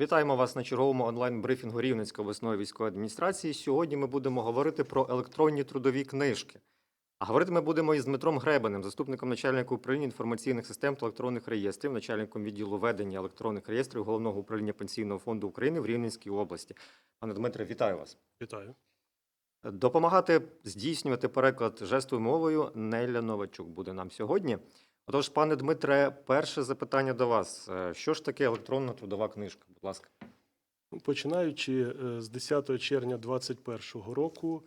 Вітаємо вас на черговому онлайн-брифінгу Рівненської обласної військової адміністрації. Сьогодні ми будемо говорити про електронні трудові книжки. А говорити ми будемо із Дмитром Гребанем, заступником начальника управління інформаційних систем та електронних реєстрів, начальником відділу ведення електронних реєстрів Головного управління Пенсійного фонду України в Рівненській області. Пане Дмитре, вітаю вас. Вітаю. Допомагати здійснювати переклад жестовою мовою Неля Новачук буде нам сьогодні. Отож, пане Дмитре, перше запитання до вас: Е, що ж таке електронна трудова книжка? Будь ласка. Ну, Починаючи е, з 10 червня 2021 року,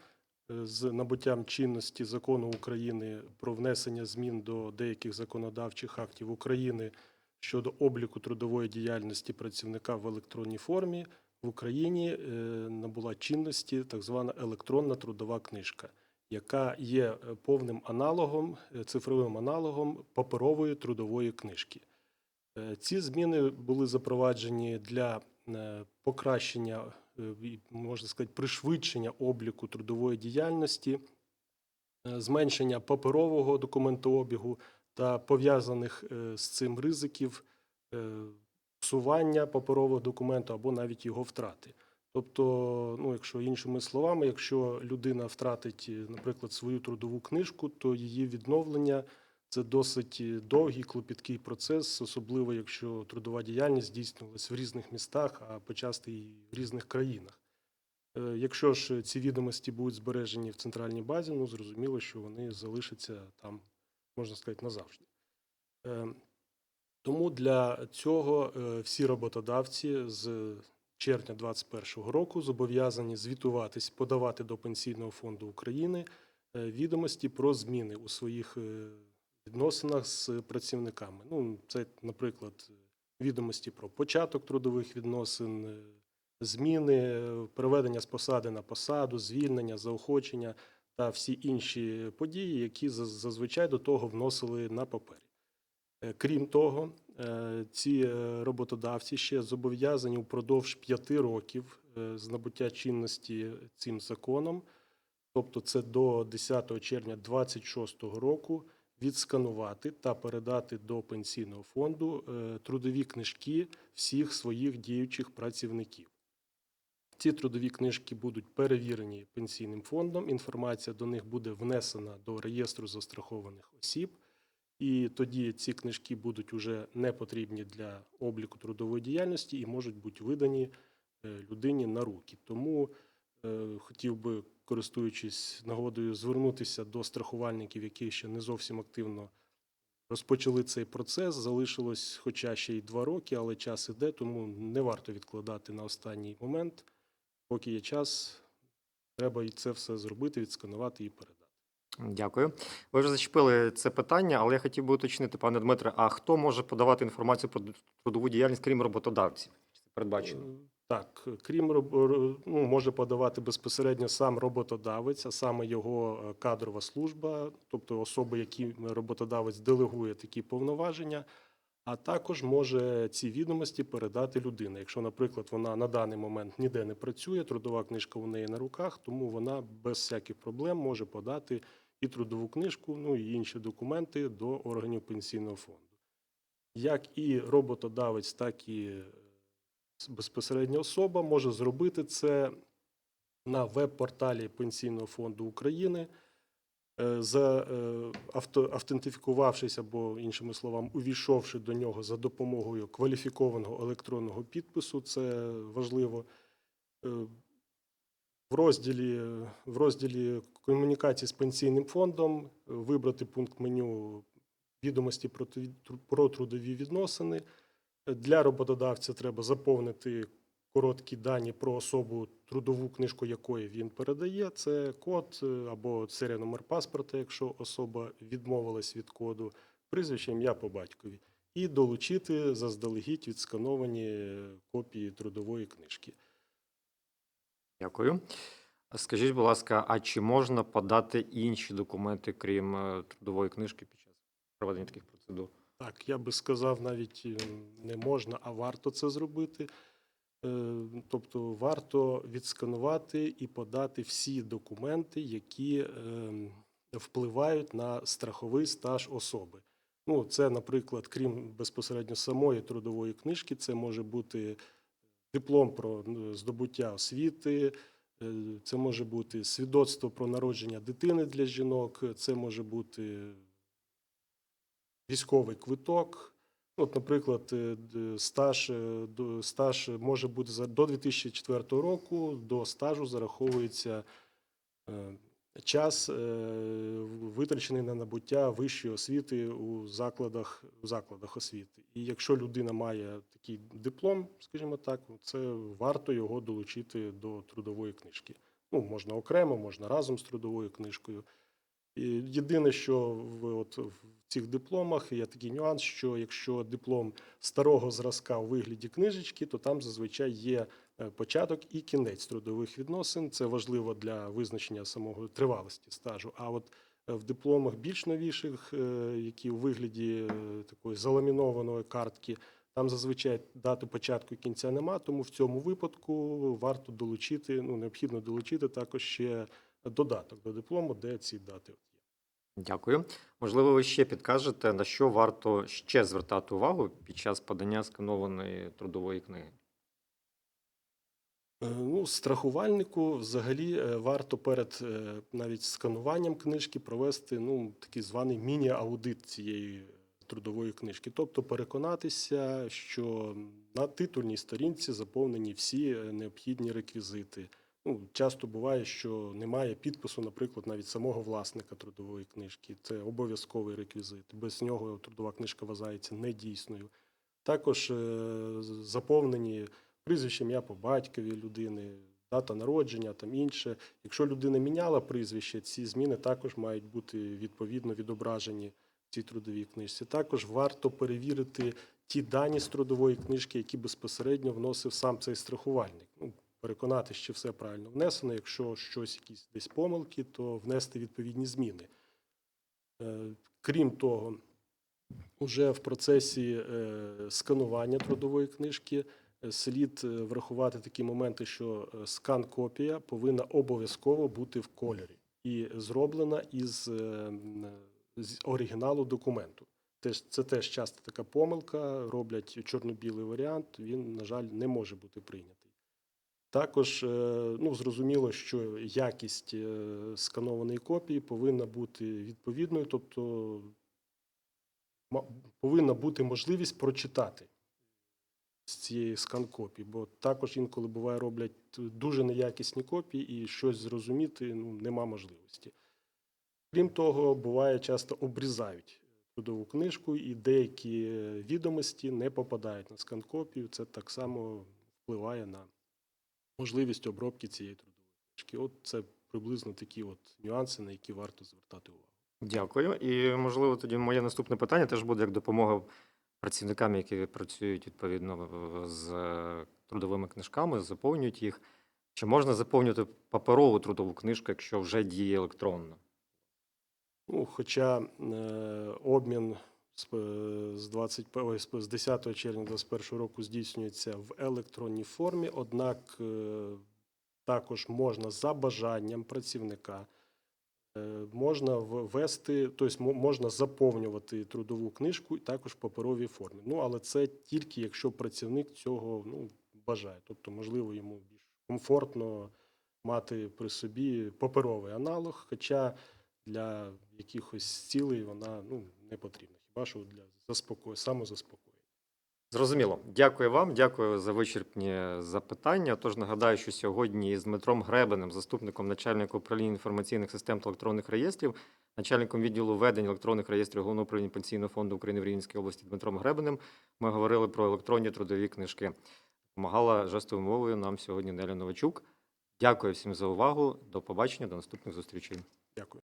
е, з набуттям чинності закону України про внесення змін до деяких законодавчих актів України щодо обліку трудової діяльності працівника в електронній формі, в Україні набула чинності так звана електронна трудова книжка, яка є е, повним аналогом, е, цифровим аналогом паперової трудової книжки. Е, Ці зміни були запроваджені для покращення, можна сказати, пришвидшення обліку трудової діяльності, зменшення паперового документообігу та пов'язаних з цим ризиків псування паперового документу або навіть його втрати. Тобто, ну, якщо іншими словами, якщо людина втратить, е, наприклад, свою трудову книжку, то її відновлення це досить е, довгий клопіткий процес, особливо якщо трудова діяльність здійснювалась в різних містах, а почасти і в різних країнах. Е, Якщо ж ці відомості будуть збережені в центральній базі, ну зрозуміло, що вони залишаться там, можна сказати, назавжди. Е, Тому для цього всі роботодавці з червня 2021 року зобов'язані звітуватись, подавати до Пенсійного фонду України е, відомості про зміни у своїх е, відносинах з працівниками. Ну, це, наприклад, відомості про початок трудових відносин, е, зміни, переведення з посади на посаду, звільнення, заохочення та всі інші події, які зазвичай до того вносили на папері. Крім того, ці е, роботодавці ще зобов'язані впродовж п'яти років е, з набуття чинності цим законом, тобто це до 10 червня 2026 року, відсканувати та передати до пенсійного фонду е, трудові книжки всіх своїх діючих працівників. Ці трудові книжки будуть перевірені пенсійним фондом. Інформація до них буде внесена до реєстру застрахованих осіб, і тоді ці книжки будуть уже не потрібні для обліку трудової діяльності і можуть бути видані е, людині на руки. Тому е, хотів би, користуючись нагодою, звернутися до страхувальників, які ще не зовсім активно розпочали цей процес. Залишилось, хоча ще й два роки, але час іде, тому не варто відкладати на останній момент. Поки є час, треба і це все зробити, відсканувати і передати. Дякую. Ви вже зачепили це питання, але я хотів би уточнити, пане Дмитре, а хто може подавати інформацію про трудову діяльність, крім роботодавців? Це передбачено? Е, Так, крім ну, може подавати безпосередньо сам роботодавець, а саме його е, кадрова служба, тобто особи, які роботодавець делегує такі повноваження, а також може ці відомості передати людина. Якщо, наприклад, вона на даний момент ніде не працює, трудова книжка у неї на руках, тому вона без всяких проблем може подати і трудову книжку, ну і інші документи до органів пенсійного фонду. Як і роботодавець, так і е, безпосередня особа може зробити це на веб-порталі Пенсійного фонду України, е, за е, автентифікувавшись або, іншими словами, увійшовши до нього за допомогою кваліфікованого електронного підпису, це важливо. В розділі, в розділі комунікації з пенсійним фондом е, вибрати пункт меню відомості про, про трудові відносини. Для роботодавця треба заповнити короткі дані про особу, трудову книжку якої він передає. Це код е, або серія номер паспорта, якщо особа відмовилась від коду, прізвище, ім'я по батькові, і долучити заздалегідь відскановані копії трудової книжки. Дякую. Скажіть, будь ласка, а чи можна подати інші документи, крім е, трудової книжки під час проведення таких процедур? Так, я би сказав, навіть е, не можна, а варто це зробити. Е, Тобто варто відсканувати і подати всі документи, які ем, впливають на страховий стаж особи. Ну, це, наприклад, крім безпосередньо самої трудової книжки, це може бути диплом про ну, здобуття освіти, е, це може бути свідоцтво про народження дитини для жінок, це може бути військовий квиток. От, наприклад, е, стаж, е, стаж може бути до 2004 року, до стажу зараховується час, е, витрачений на набуття вищої освіти у закладах, у закладах освіти. І якщо людина має такий диплом, скажімо так, це варто його долучити до трудової книжки. Ну, можна окремо, можна разом з трудовою книжкою. І єдине, що в, от, в цих дипломах є такий нюанс, що якщо диплом старого зразка у вигляді книжечки, то там зазвичай є початок і кінець трудових відносин. Це важливо для визначення самого тривалості стажу. А от е, в дипломах більш новіших, е, які у вигляді е, такої заламінованої картки, там зазвичай дати початку і кінця нема, тому в цьому випадку варто долучити, ну необхідно долучити також ще додаток до диплому, де ці дати є. Дякую. Можливо, ви ще підкажете, на що варто ще звертати увагу під час подання сканованої трудової книги. Е, Ну, страхувальнику взагалі е, варто перед е, навіть скануванням книжки провести ну, такий званий міні-аудит цієї трудової книжки. Тобто переконатися, що на титульній сторінці заповнені всі необхідні реквізити. Ну, часто буває, що немає підпису, наприклад, навіть самого власника трудової книжки. Це обов'язковий реквізит. Без нього трудова книжка вважається недійсною. Також заповнені прізвище, ім'я по батькові людини, дата народження, там інше. Якщо людина міняла прізвище, ці зміни також мають бути відповідно відображені в цій трудовій книжці. Також варто перевірити ті дані з трудової книжки, які безпосередньо вносив сам цей страхувальник. Ну, переконатися, чи все правильно внесено. Якщо щось, якісь десь помилки, то внести відповідні зміни. Е, Крім того, уже в процесі е, сканування трудової книжки слід е, врахувати такі моменти, що е, скан-копія повинна обов'язково бути в кольорі і зроблена із е, з оригіналу документу. Це теж часто така помилка. Роблять чорно-білий варіант. Він, на жаль, не може бути прийнятий. Також ну, зрозуміло, що якість сканованої копії повинна бути відповідною, тобто повинна бути можливість прочитати з цієї скан-копії, бо також інколи буває роблять дуже неякісні копії і щось зрозуміти ну, нема можливості. Крім того, буває часто обрізають трудову книжку, і деякі відомості не попадають на скан-копію. Це так само впливає на можливість обробки цієї трудової книжки. От це приблизно такі от нюанси, на які варто звертати увагу. Дякую. І можливо, тоді моє наступне питання теж буде як допомога працівникам, які працюють відповідно з е, трудовими книжками, заповнюють їх. Чи можна заповнювати паперову трудову книжку, якщо вже діє електронно? Ну, хоча е, обмін з, е, з, 20, ой, з з 10 червня 2021 року здійснюється в електронній формі, однак е, також можна за бажанням працівника можна ввести, тобто мо- можна заповнювати трудову книжку і також в паперовій формі. Ну, але це тільки якщо працівник цього ну, бажає. Тобто, можливо, йому більш комфортно мати при собі паперовий аналог, хоча для якихось цілей вона ну, не потрібна. Хіба що для заспокою, самозаспокоєння. Зрозуміло. Дякую вам, дякую за вичерпні запитання. Тож нагадаю, що сьогодні з Дмитром Гребенем, заступником начальника управління інформаційних систем та електронних реєстрів, начальником відділу ведення електронних реєстрів Головного управління Пенсійного фонду України в Рівненській області Дмитром Гребенем, ми говорили про електронні трудові книжки. Помагала жестовою мовою нам сьогодні Неля Новачук. Дякую всім за увагу. До побачення, до наступних зустрічей. Дякую.